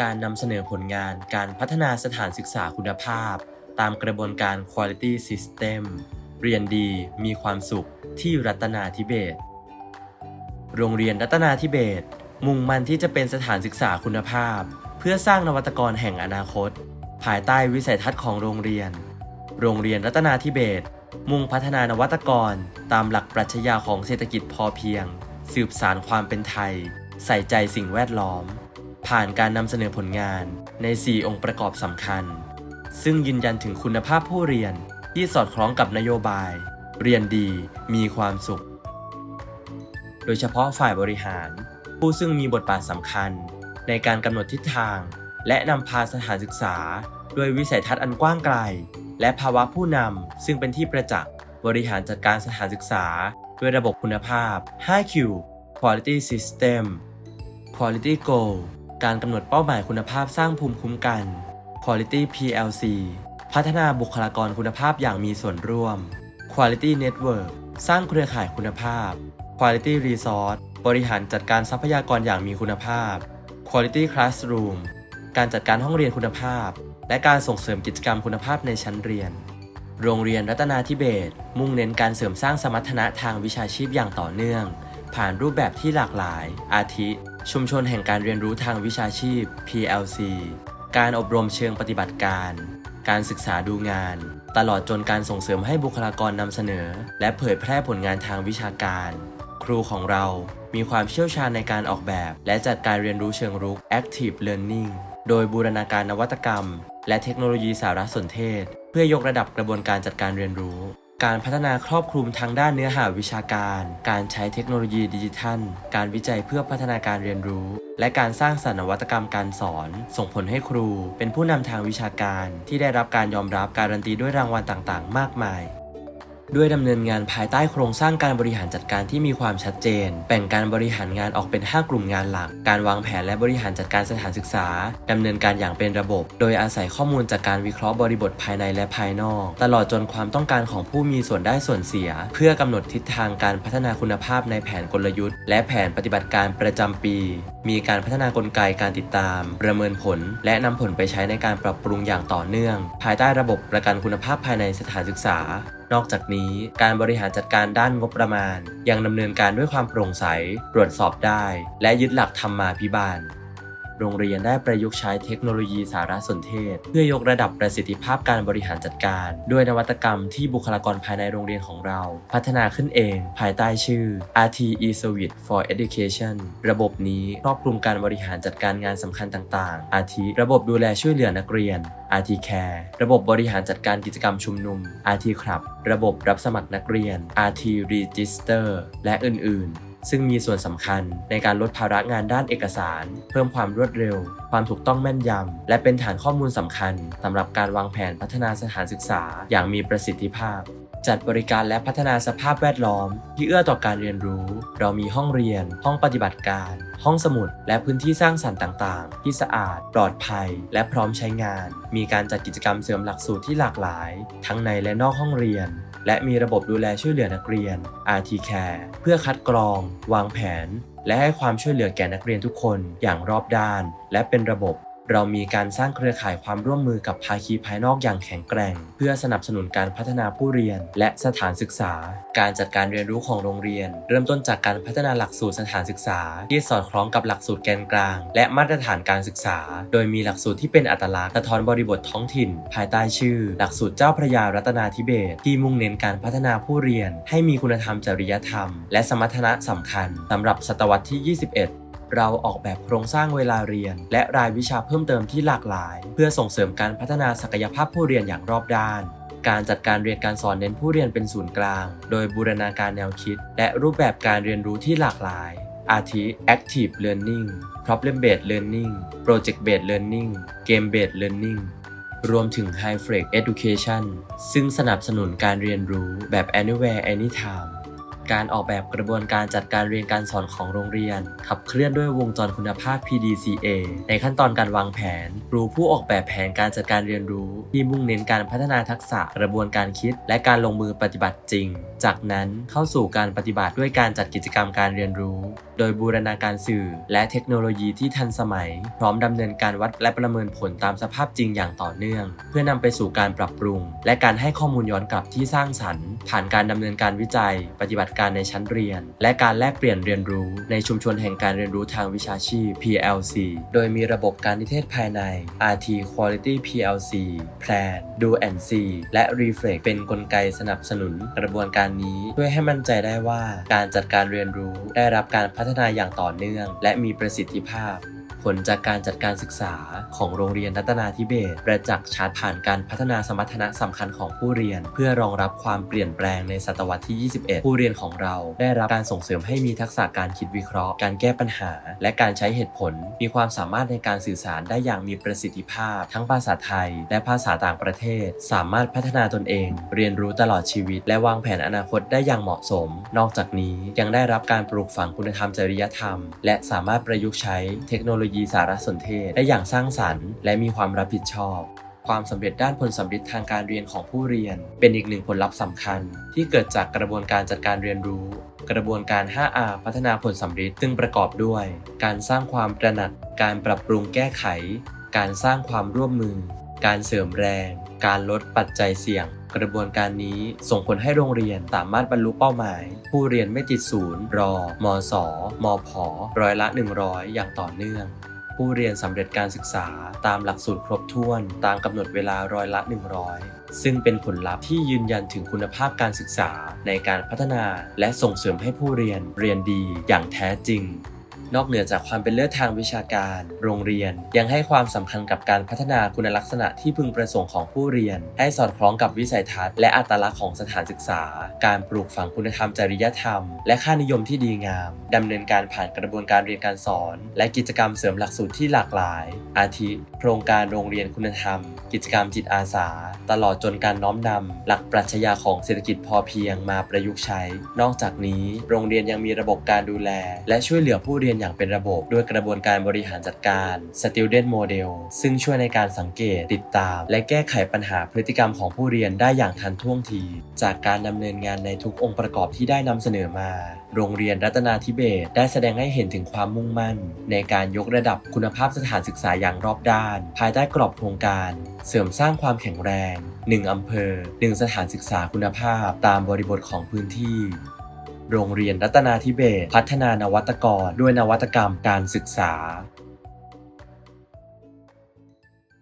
การนำเสนอผลงานการพัฒนาสถานศึกษาคุณภาพ ตามกระบวนการ Quality System เรียนดีมีความสุขที่รัตนาธิเบศโรงเรียนรัตนาธิเบศมุ่งมั่นที่จะเป็นสถานศึกษาคุณภาพ เพื่อสร้างนวัตกรแห่งอนาคต ภายใต้วิสัยทัศน์ของโรงเรียน โรงเรียนรัตนาธิเบศมุ่งพัฒนานวัตกร ตามหลักปรัชญาของเศรษฐกิจพอเพียง สืบสารความเป็นไทย ใส่ใจสิ่งแวดล้อม ผ่านการนำเสนอผลงานใน 4 องค์ประกอบสำคัญ ซึ่งยืนยันถึงคุณภาพผู้เรียนที่สอดคล้องกับนโยบาย เรียนดีมีความสุข โดยเฉพาะฝ่ายบริหาร ผู้ซึ่งมีบทบาทสำคัญ ในการกำหนดทิศทาง และนำพาสถานศึกษา ด้วยวิสัยทัศน์อันกว้างไกล และภาวะผู้นำซึ่งเป็นที่ประจักษ์บริหารจัดการสถานศึกษา ด้วยระบบคุณภาพ 5Q Quality System Quality Goal การกำหนดเป้าหมายคุณภาพสร้างภูมิคุ้มกัน Quality PLC พัฒนาบุคลากรคุณภาพอย่างมีส่วนร่วม Quality Network สร้างเครือข่ายคุณภาพ Quality Resource บริหารจัดการทรัพยากรอย่างมีคุณภาพ Quality Classroom การจัดการห้องเรียนคุณภาพ และการส่งเสริมกิจกรรมคุณภาพในชั้นเรียน โรงเรียนรัตนาธิเบศมุ่งเน้นการเสริมสร้างสมรรถนะทางวิชาชีพอย่างต่อเนื่อง ผ่านรูปแบบที่หลากหลาย อาทิ ชุมชนแห่งการเรียนรู้ทางวิชาชีพ PLC การอบรมเชิงปฏิบัติการ การศึกษาดูงาน ตลอดจนการส่งเสริมให้บุคลากรนำเสนอ และเผยแพร่ผลงานทางวิชาการ ครูของเรามีความเชี่ยวชาญในการออกแบบ และจัดการเรียนรู้เชิงรุก Active Learning โดยบูรณาการนวัตกรรม และเทคโนโลยีสารสนเทศ เพื่อยกระดับกระบวนการจัดการเรียนรู้ การพัฒนาครอบคลุมทางด้านเนื้อหาวิชาการ การใช้เทคโนโลยีดิจิทัล การวิจัยเพื่อพัฒนาการเรียนรู้ และการสร้างสรรค์นวัตกรรมการสอน ส่งผลให้ครู เป็นผู้นำทางวิชาการ ที่ได้รับการยอมรับการันตีด้วยรางวัลต่างๆ มากมาย ด้วยดำเนินงานภายใต้โครงสร้างการบริหารจัดการที่มีความชัดเจน แบ่งการบริหารงานออกเป็น 5 กลุ่มงานหลัก การวางแผนและบริหารจัดการสถานศึกษาดำเนินการอย่างเป็นระบบ โดยอาศัยข้อมูลจากการวิเคราะห์บริบทภายในและภายนอก ตลอดจนความต้องการของผู้มีส่วนได้ส่วนเสีย เพื่อกำหนดทิศทางการพัฒนาคุณภาพในแผนกลยุทธ์ และแผนปฏิบัติการประจำปี มีการพัฒนากลไกการติดตาม ประเมินผล และนำผลไปใช้ในการปรับปรุงอย่างต่อเนื่อง ภายใต้ระบบประกันคุณภาพภายในสถานศึกษา นอกจากนี้การบริหารจัดการด้านงบประมาณ ยังดำเนินการด้วยความโปร่งใส ตรวจสอบได้ และยึดหลักธรรมมาพิบาล โรงเรียนได้ประยุกต์ใช้เทคโนโลยีสารสนเทศ เพื่อยกระดับประสิทธิภาพการบริหารจัดการ ด้วยนวัตกรรมที่บุคลากรภายในโรงเรียนของเรา พัฒนาขึ้นเอง ภายใต้ชื่อ RT eService for Education ระบบนี้ครอบคลุมการบริหารจัดการงานสำคัญต่างๆ อาทิระบบดูแลช่วยเหลือนักเรียน RT Care ระบบบริหารจัดการกิจกรรมชุมนุม RT Club ระบบรับสมัครนักเรียน RT Register และอื่น ๆ ซึ่งมีส่วนสำคัญในการลดภาระงานด้านเอกสาร เพิ่มความรวดเร็ว ความถูกต้องแม่นยำ และเป็นฐานข้อมูลสำคัญสำหรับการวางแผนพัฒนาสถานศึกษา อย่างมีประสิทธิภาพ จัดบริการและพัฒนาสภาพแวดล้อม ที่เอื้อต่อการเรียนรู้ เรามีห้องเรียน ห้องปฏิบัติการ ห้องสมุด และพื้นที่สร้างสรรค์ต่าง ๆ ที่สะอาด ปลอดภัย และพร้อมใช้งาน มีการจัดกิจกรรมเสริมหลักสูตรที่หลากหลาย ทั้งในและนอกห้องเรียน และมีระบบดูแลช่วยเหลือนักเรียน RT Care เพื่อคัดกรอง วางแผน และให้ความช่วยเหลือแก่นักเรียนทุกคนอย่างรอบด้าน และเป็นระบบ เรามีการสร้างเครือข่ายความร่วมมือกับภาคีภายนอกอย่างแข็งแกร่ง เพื่อสนับสนุนการพัฒนาผู้เรียน และสถานศึกษา การจัดการเรียนรู้ของโรงเรียน เริ่มต้นจากการพัฒนาหลักสูตรสถานศึกษา ที่สอดคล้องกับหลักสูตรแกนกลาง และมาตรฐานการศึกษา โดยมีหลักสูตรที่เป็นอัตลักษณ์สะท้อนบริบทท้องถิ่น ภายใต้ชื่อ หลักสูตรเจ้าพระยารัตนาธิเบศที่มุ่งเน้นการพัฒนาผู้เรียน ให้มีคุณธรรมจริยธรรม และสมรรถนะสำคัญสำหรับศตวรรษที่ 21 เราออกแบบโครงสร้างเวลาเรียน และรายวิชาเพิ่มเติมที่หลากหลาย เพื่อส่งเสริมการพัฒนาศักยภาพผู้เรียนอย่างรอบด้าน การจัดการเรียนการสอนเน้นผู้เรียนเป็นศูนย์กลาง โดยบูรณาการแนวคิด และรูปแบบการเรียนรู้ที่หลากหลาย อาทิ Active Learning Problem Based Learning Project Based Learning Game Based Learning รวมถึง High Flex Education ซึ่งสนับสนุนการเรียนรู้แบบ anywhere anytime การออกแบบกระบวนการจัดการเรียนการสอนของโรงเรียน ขับเคลื่อนด้วยวงจรคุณภาพ PDCA ในขั้นตอนการวางแผนครูผู้ออกแบบแผนการจัดการเรียนรู้ ที่มุ่งเน้นการพัฒนาทักษะกระบวนการคิด และการลงมือปฏิบัติจริง จากนั้นเข้าสู่การปฏิบัติด้วยการจัดกิจกรรมการเรียนรู้ โดยบูรณาการสื่อ และเทคโนโลยีที่ทันสมัย พร้อมดำเนินการวัดและประเมินผลตามสภาพจริงอย่างต่อเนื่อง เพื่อนำไปสู่การปรับปรุง และการให้ข้อมูลย้อนกลับที่สร้างสรรค์ ผ่านการดำเนินการวิจัย ปฏิบัติการในชั้นเรียน และการแลกเปลี่ยนเรียนรู้ ในชุมชนแห่งการเรียนรู้ทางวิชาชีพ PLC โดยมีระบบการนิเทศภายใน RT Quality PLC Plan Do and See และ Reflect เป็นกลไกสนับสนุนกระบวนการนี้เพื่อให้มั่นใจได้ว่าการจัดการเรียนรู้ได้รับการพัฒนาอย่างต่อเนื่อง และมีประสิทธิภาพ ผลจากการจัดการศึกษาของโรงเรียนรัตนาธิเบศรประจักษ์ชัดผ่านการพัฒนาสมรรถนะสำคัญของผู้เรียน เพื่อรองรับความเปลี่ยนแปลงในศตวรรษที่ 21 ผู้เรียนของเราได้รับการส่งเสริมให้มีทักษะการคิดวิเคราะห์ การแก้ปัญหา และการใช้เหตุผล มีความสามารถในการสื่อสารได้อย่างมีประสิทธิภาพ ทั้งภาษาไทย และภาษาต่างประเทศ สามารถพัฒนาตนเอง เรียนรู้ตลอดชีวิต และวางแผนอนาคตได้อย่างเหมาะสม นอกจากนี้ยังได้รับการปลูกฝังคุณธรรมจริยธรรม และสามารถประยุกต์ใช้เทคโนโลยีสารสนเทศ ได้อย่างสร้างสรรค์ และมีความรับผิดชอบ ความสำเร็จด้านผลสำฤทธิ์ทางการเรียนของผู้เรียน เป็นอีกหนึ่งผลลัพธ์สำคัญ ที่เกิดจากกระบวนการจัดการเรียนรู้ กระบวนการ 5R พัฒนาผลสำฤทธิ์ซึ่งประกอบด้วย การสร้างความตระหนัก การปรับปรุงแก้ไข การสร้างความร่วมมือ การเสริมแรง การลดปัจจัยเสี่ยงกระบวนการนี้ส่งผลให้โรงเรียนสามารถบรรลุเป้าหมาย ผู้เรียนไม่ติดศูนย์รอมสมผร้อยละ 100 อย่างต่อเนื่อง ผู้เรียนสำเร็จการศึกษาตามหลักสูตรครบถ้วน ตามกำหนดเวลาร้อยละ 100 ซึ่งเป็นผลลัพธ์ที่ยืนยันถึงคุณภาพการศึกษาในการพัฒนา และส่งเสริมให้ผู้เรียนเรียนดีอย่างแท้จริง นอกเหนือจากความเป็นเลิศทางวิชาการ โรงเรียนยังให้ความสำคัญกับการพัฒนาคุณลักษณะที่พึงประสงค์ของผู้เรียน ให้สอดคล้องกับวิสัยทัศน์ และอัตลักษณ์ของสถานศึกษา การปลูกฝังคุณธรรมจริยธรรม และค่านิยมที่ดีงามดำเนินการผ่านกระบวนการเรียนการสอน และกิจกรรมเสริมหลักสูตรที่หลากหลาย อาทิ โครงการโรงเรียนคุณธรรม กิจกรรมจิตอาสา ตลอดจนการน้อมนำหลักปรัชญาของเศรษฐกิจพอเพียงมาประยุกต์ใช้ นอกจากนี้ โรงเรียนยังมีระบบการดูแล และช่วยเหลือผู้เรียนอย่างเป็นระบบด้วยกระบวนการบริหารจัดการ Student Model ซึ่งช่วยในการสังเกตติดตาม และแก้ไขปัญหาพฤติกรรมของผู้เรียนได้อย่างทันท่วงที จากการดำเนินงานในทุกองค์ประกอบที่ได้นำเสนอมา โรงเรียนรัตนาธิเบศได้แสดงให้เห็นถึงความมุ่งมั่น ในการยกระดับคุณภาพสถานศึกษาอย่างรอบด้าน ภายใต้กรอบโครงการ เสริมสร้างความแข็งแรง 1 อำเภอ 1 สถานศึกษาคุณภาพ ตามบริบทของพื้นที่ โรงเรียนรัตนาธิเบศพัฒนานวัตกร ด้วยนวัตกรรมการศึกษา